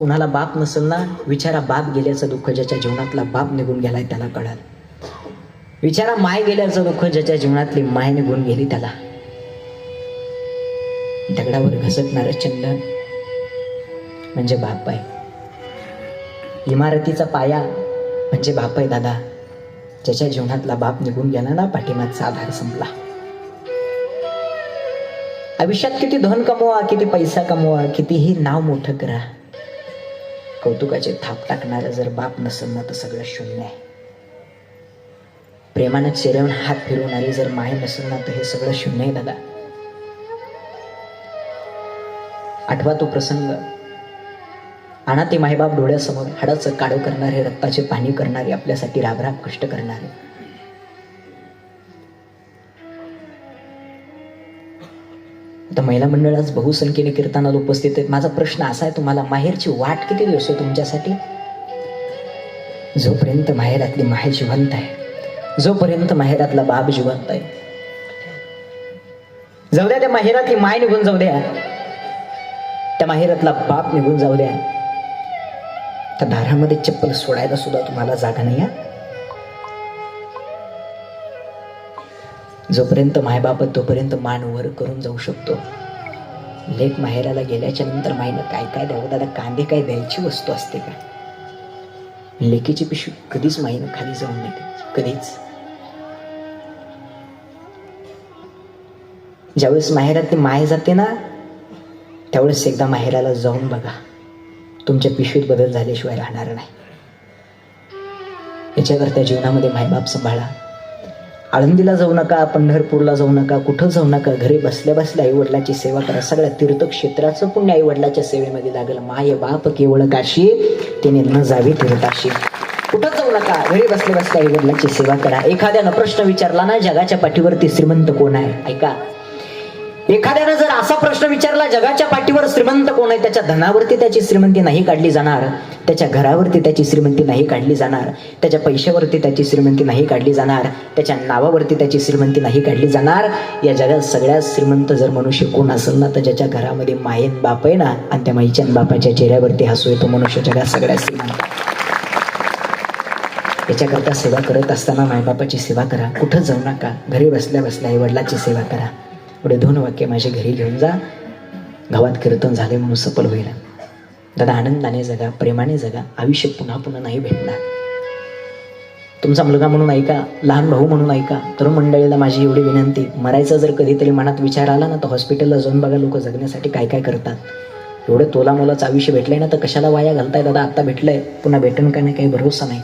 कुणाला बाप नसेल ना विचारा बाप गेल्याचं दुःख ज्याच्या जीवनातला बाप निघून गेलाय त्याला कळाल. विचारा माय गेल्याचं दुःख ज्याच्या जीवनातली माय निघून गेली त्याला. दगडावर घसटणारं चंदन म्हणजे बाप आहे इमारतीचा पाया म्हणजे बाप आहे दादा. ज्याच्या जीवनातला बाप निघून गेला ना पाठीमागचा आधार संपला. आयुष्यात किती धन कमवा किती पैसा कमवा कितीही नाव मोठं करा. कौतुकाचे थाप टाकणारा जर बाप नसेल ना तर सगळं शून्य आहे. प्रेमानं चेहऱ्यावर हात फिरवणारी जर माय नसेल ना तर हे सगळं शून्य आहे दादा. आठवा तो प्रसंग. आणा ते मायबाप डोळ्यासमोर हाडाचं काढं करणारे रक्ताचे पाणी करणारे आपल्यासाठी राबराब कष्ट करणारे. आता महिला मंडळ आज बहुसंख्येने कीर्तनाला उपस्थित आहेत. माझा प्रश्न असा आहे तुम्हाला माहेरची वाट किती दिवस आहे तुमच्यासाठी? जोपर्यंत माहेरातली माहेर जिवंत आहे जोपर्यंत माहेरातला बाप जिवंत आहे जाऊ द्या त्या माहेरातली माय निघून जाऊ द्या. त्या माहेरातला बाप निघून जाऊ द्या. त्या दारामध्ये चप्पल सोडायला सुद्धा तुम्हाला जागा नाही आहे जोपर्यंत मायबाप तोपर्यंत मान वर करून जाऊ शकतो. लेख माहेराला गेल्याच्यानंतर माईनं काय काय द्यावं? दादा कांदे काय द्यायची वस्तू असते का? लेकीची पिशवी कधीच माईनं खाली जाऊन देते. कधीच. ज्यावेळेस माहेरात ते माय जाते ना त्यावेळेस एकदा माहेराला जाऊन बघा. तुमच्या पिशवीत बदल झाल्याशिवाय राहणार नाही. याच्याकरता जीवनामध्ये मायबाप सांभाळा. आळंदीला जाऊ नका पंढरपूरला जाऊ नका कुठं जाऊ नका घरी बसल्या बसल्या आईवडिलाची सेवा करा. सगळ्या तीर्थक्षेत्राचं पुण्य आईवडिलाच्या सेवेमध्ये लागलं. माय बाप केवळ काशी तिने न जावी तीर्थाशी. कुठं जाऊ नका घरी बसल्या बसल्या आईवडिलाची सेवा करा. एखाद्यानं प्रश्न विचारला ना जगाच्या पाठीवरती श्रीमंत कोण आहे? ऐका. एखाद्यानं जर असा प्रश्न विचारला जगाच्या पाठीवर श्रीमंत कोण आहे? त्याच्या धनावरती त्याची श्रीमंती नाही काढली जाणार. त्याच्या घरावरती त्याची श्रीमंती नाही काढली जाणार. त्याच्या पैशावरती त्याची श्रीमंती नाही काढली जाणार. त्याच्या नावावरती त्याची श्रीमंती नाही काढली जाणार. या जगात सगळ्यात श्रीमंत जर मनुष्य कोण असेल ना तर ज्याच्या घरामध्ये मायेन बाप आहे ना आणि त्या माईच्या बापाच्या चेहऱ्यावरती हसू येतो मनुष्य जगात सगळ्यात श्रीमंत. याच्याकरता सेवा करत असताना मायबापाची सेवा करा. कुठं जाऊ नका. घरी बसल्या बसल्या आई वडिलाची सेवा करा. पुढे दोन वाक्य माझ्या घरी घेऊन जा. गावात कीर्तन झाले म्हणून सफल होईल. दादा आनंदाने जगा प्रेमाने जगा. आयुष्य पुन्हा पुन्हा नाही भेटणार. तुमचा मुलगा म्हणून ऐका लहान भाऊ म्हणून ऐका. तरुण मंडळीला माझी एवढी विनंती मरायचा जर कधीतरी मनात विचार आला ना तर हॉस्पिटलला जाऊन बघा लोक जगण्यासाठी काय काय करतात. एवढं तोला मोलाचं आयुष्य भेटलंय ना तर कशाला वाया घालताय दादा? आत्ता भेटलंय. पुन्हा भेटून का नाही काही भरोसा नाही.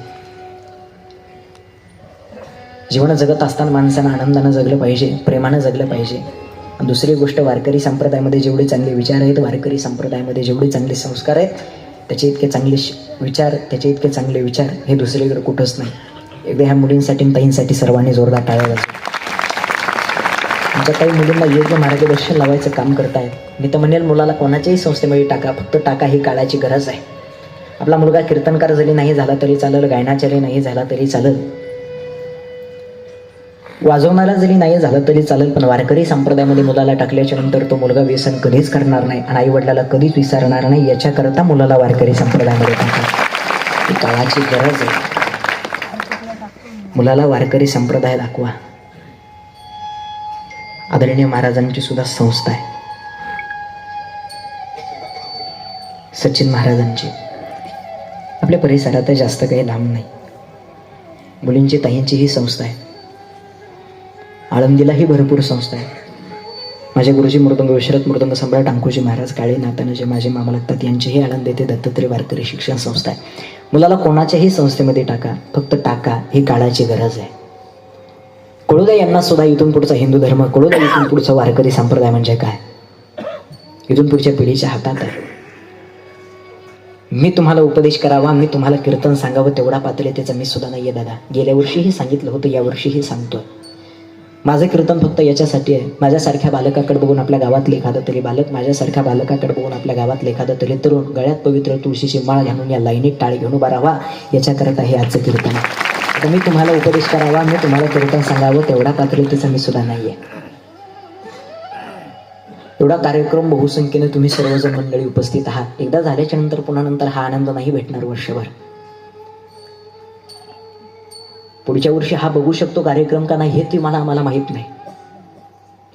जीवन जगत असताना माणसानं आनंदानं जगलं पाहिजे प्रेमानं जगलं पाहिजे. दुसरी गोष्ट वारकरी संप्रदायामध्ये जेवढे चांगले विचार आहेत वारकरी संप्रदायामध्ये जेवढे चांगले संस्कार आहेत त्याचे इतके चांगले श- विचार त्याचे इतके चांगले विचार हे दुसरीकडे कुठंच नाही. एकदा ह्या मुलींसाठी ताईंसाठी सर्वांनी जोरदार टाळ्या वाजवा. आमच्या काही मुलींना योग्य मार्गदर्शन लावायचं काम करतायत. मी तर म्हणेल मुलाला कोणाच्याही संस्थेमध्ये टाका फक्त टाका ही काळाची गरज आहे. आपला मुलगा कीर्तनकार जरी नाही झाला तरी चालेल गायनाचार्य नाही झाला तरी चालेल. वाजवणारा जरी नाही झालं तरी चालेल पण वारकरी संप्रदायामध्ये मुलाला टाकल्याच्या नंतर तो मुलगा व्यसन कधीच करणार नाही आणि आईवडिलाला कधीच विसरणार नाही याच्याकरता मुलाला वारकरी संप्रदायामध्ये टाका. ही काळाची गरज आहे. मुलाला वारकरी संप्रदाय दाखवा. आदरणीय महाराजांची सुद्धा संस्था आहे. सचिन महाराजांची. आपल्या परिसरात जास्त काही लांब नाही. मुलींची ताईंची ही संस्था आहे. आळंदीलाही भरपूर संस्था आहे माझे गुरुजी मृदंग विश्रत मृदंग सम्राट अंकुजी महाराज काळे नातानाजी माझे मामा लागतात यांचीही आळंद येथे दत्तात्रय वारकरी शिक्षण संस्था आहे. मुलाला कोणाच्याही संस्थेमध्ये टाका फक्त टाका ही काळाची गरज आहे. कळू यांना सुद्धा इथून पुढचा हिंदू धर्म कळू इथून पुढचा वारकरी संप्रदाय म्हणजे काय? इथून पुढच्या पिढीच्या हातात आहे. मी तुम्हाला उपदेश करावा मी तुम्हाला कीर्तन सांगावं तेवढा पातळी त्याचा मी सुद्धा नाहीये दादा. गेल्या वर्षीही सांगितलं होतं यावर्षीही सांगतोय. माझं कीर्तन फक्त याच्यासाठी आहे. माझ्यासारख्या बालकाकडे बघून आपल्या गावातले एखादं तरी बालक माझ्यासारख्या बालकाकडे बघून आपल्या गावातले एखादं तरी तरुण गळ्यात पवित्र तुळशीची माळ घालून या लाईनीत टाळी घेऊन उभा राहावा. याच्याकरता हे आजचं कीर्तन आहे. मी तुम्हाला उपदेश करावा मी तुम्हाला कीर्तन सांगावं तेवढा पात्रतेचा मी सुद्धा आहे एवढा कार्यक्रम बहुसंख्येने तुम्ही सर्वजण मंडळी उपस्थित आहात. एकदा झाल्याच्यानंतर पुन्हा नंतर हा आनंद नाही भेटणार वर्षभर. पुढच्या वर्षी हा बघू शकतो कार्यक्रम का नाही हे ती मला आम्हाला माहीत नाही.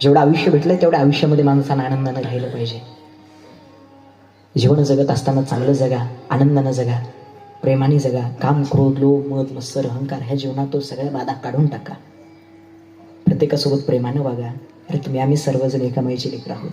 जेवढं आयुष्य भेटलंय तेवढ्या आयुष्यामध्ये माणसानं आनंदानं राहिलं पाहिजे. जीवन जगत असताना चांगलं जगा आनंदानं जगा प्रेमाने जगा काम क्रोध लोभ मत मत्सर अहंकार ह्या जीवनात तो सगळ्या बाधा काढून टाका. प्रत्येकासोबत प्रेमानं वागा. अरे तुम्ही आम्ही सर्वजण एका माईचे लेकर आहोत.